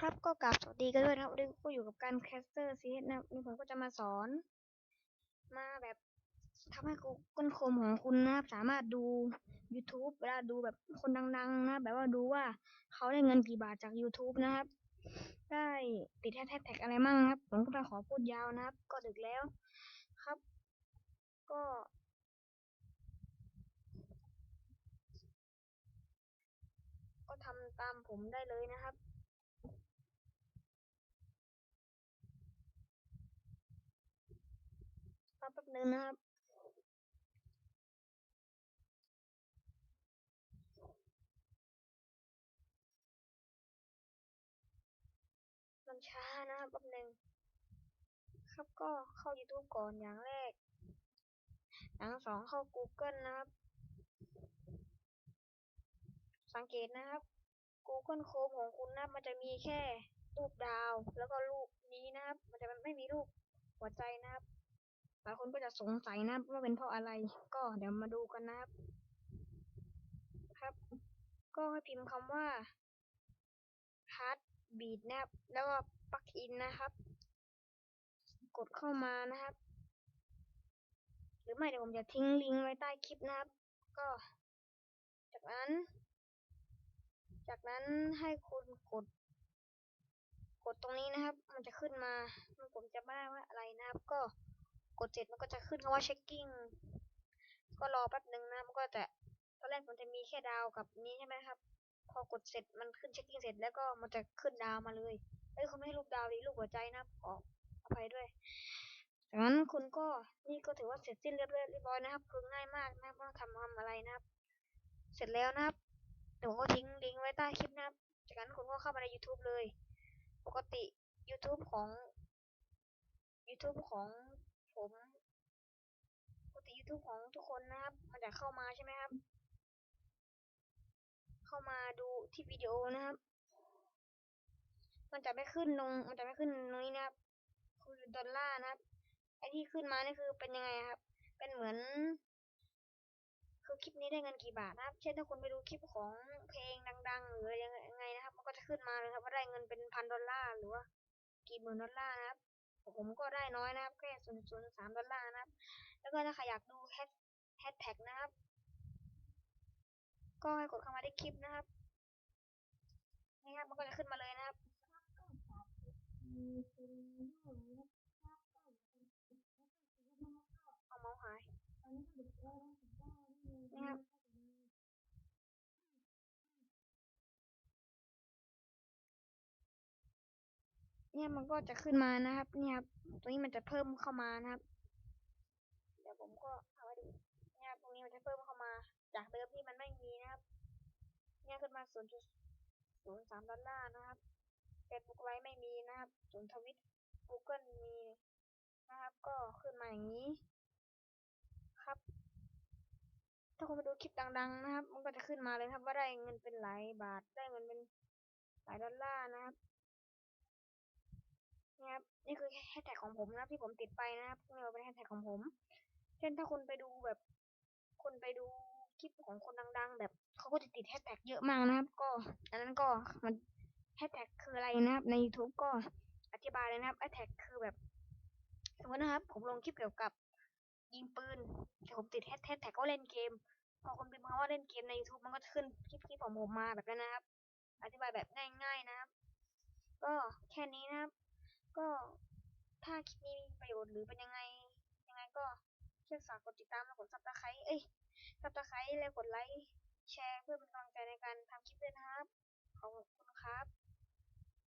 ครับก็กราบสวัสดีกันด้วยนะครับวันนี้ก็อยู่กับการแคสเตอร์ซีนะครับนี่ผมก็จะมาสอน มาแบบทำให้ Google Chrome ของคุณนะครับ สามารถดู YouTube เวลาดูแบบคนดัง ๆ นะ แบบว่าดูว่าเขาได้เงินกี่บาทจาก YouTube นะครับ ได้ติดแฮชแท็กอะไรมั่งครับ ผมก็ไม่ขอพูดยาวนะครับ ก็ดึกแล้วครับ ก็ก็ทำตามผมได้เลยนะครับ รอ แป๊บนึงนะครับมันช้านะครับแป๊บนึงครับก็เข้า YouTube ก่อนอย่างแรก อย่างสองเข้า Google นะครับ สังเกตนะครับ Google Chrome ของคุณนะมันจะมีแค่รูปดาว แล้วก็รูปนี้นะครับ มันจะไม่มีรูปหัวใจนะครับ หลายคนก็จะสงสัยนะครับว่าเป็นเพราะอะไร ก็เดี๋ยวมาดูกันนะครับ ครับ ก็ให้พิมพ์คำว่า heartbeat นะครับ แล้วก็ plug in นะครับ กดเข้ามานะครับ หรือไม่เดี๋ยวผมจะทิ้งลิงก์ไว้ใต้คลิปนะครับ ก็ จากนั้น จากนั้นให้คุณกด กดตรงนี้นะครับ มันจะขึ้นมาผมจะไม่ได้ว่าอะไรนะครับ ก็ กดเสร็จมันก็จะขึ้นคำว่า checking ก็รอแป๊บหนึ่งนะมันก็จะตอนแรกมันจะมีแค่ดาวกับนี้ใช่ไหมครับ พอกดเสร็จมันขึ้น checking เสร็จแล้วก็มันจะขึ้นดาวมาเลยเอ้ยเขาไม่ให้รูปดาวดีรูปหัวใจนะขออภัยด้วยจากนั้นคุณก็นี่ก็ถือว่าเสร็จสิ้นเรียบร้อยนะครับ คือง่ายมากนะครับไม่ต้องทำทำอะไรนะครับ เสร็จแล้วนะครับเดี๋ยวผมก็ทิ้งลิงก์ไว้ใต้คลิปนะครับ จากนั้นคุณก็เข้ามาใน YouTube เลย ปกติ YouTube ของ YouTube ของ ผมปกติ YouTube ของทุกคนนะครับ มันจะเข้ามาใช่ไหมครับ เข้ามาดูที่วิดีโอนะครับ มันจะไม่ขึ้นลงมันจะไม่ขึ้นตรงนี้นะครับ คือดอลลาร์นะครับ ไอที่ขึ้นมานี่คือเป็นยังไงครับ เป็นเหมือนคือคลิปนี้ได้เงินกี่บาทนะครับ เช่นถ้าคุณไปดูคลิปของเพลงดัง ๆ หรือยังไงนะครับ มันก็จะขึ้นมาเลยครับว่าได้เงินเป็นพันดอลลาร์หรือว่ากี่หมื่นดอลลาร์นะครับ ผมก็ได้น้อยนะครับแค่ศูนย์ศูนย์สามดอลลาร์นะครับ แล้วก็ถ้าใครอยากดูแฮชแฮชแท็กนะครับ ก็ให้กดเข้ามาที่คลิปนะครับนี่ครับมันก็จะขึ้นมาเลยนะครับ เอาเมาส์หาย นี่ครับ เนี่ยมันก็จะขึ้นมานะครับ เนี่ยครับตรงนี้มันจะเพิ่มเข้ามานะครับ เดี๋ยวผมก็เอาไว้ดูเนี่ยครับตรงนี้มันจะเพิ่มเข้ามา จากเดิมที่มันไม่มีนะครับ เนี่ยขึ้นมา0.03ดอลลาร์นะครับ Facebook ไลฟ์ไม่มีนะครับส่วนทวิต Google มีนะครับ ก็ขึ้นมาอย่างนี้ ครับ ถ้าคุณไปดูคลิปดัง ๆ นะครับ มันก็จะขึ้นมาเลยครับ ว่าได้เงินเป็นหลายบาทได้เงินเป็นหลายดอลลาร์นะครับ นี่ครับ นี่คือแฮชแท็กของผมนะครับที่ผมติดไปนะครับนี่เป็นแฮชแท็กของผม เช่นถ้าคุณไปดูแบบคุณไปดูคลิปของคนดัง ๆ แบบเขาก็จะติดแฮชแท็กเยอะมากนะครับ ก็อันนั้นก็มันแฮชแท็กคืออะไรนะครับ ใน YouTube ก็อธิบายเลยนะครับแฮชแท็กคือแบบสมมตินะครับ ผมลงคลิปเกี่ยวกับยิงปืนแต่ผมติดแฮชแท็กว่าเล่นเกม พอคนพิมพ์คำว่าเล่นเกมใน YouTube มันก็จะขึ้นคลิปคลิปของผมมาแบบนั้นนะครับ อธิบายแบบง่ายๆนะครับ ก็แค่นี้นะครับ ก็ถ้าคลิปนี้มีประโยชน์หรือเป็นยังไง ยังไงก็ช่วยฝากกดติดตามและกดซับสไครต์เอ้ยซับสไครต์และกดไลค์แชร์เพื่อเป็นกำลังใจในการทำคลิปด้วยนะครับ ขอบคุณครับ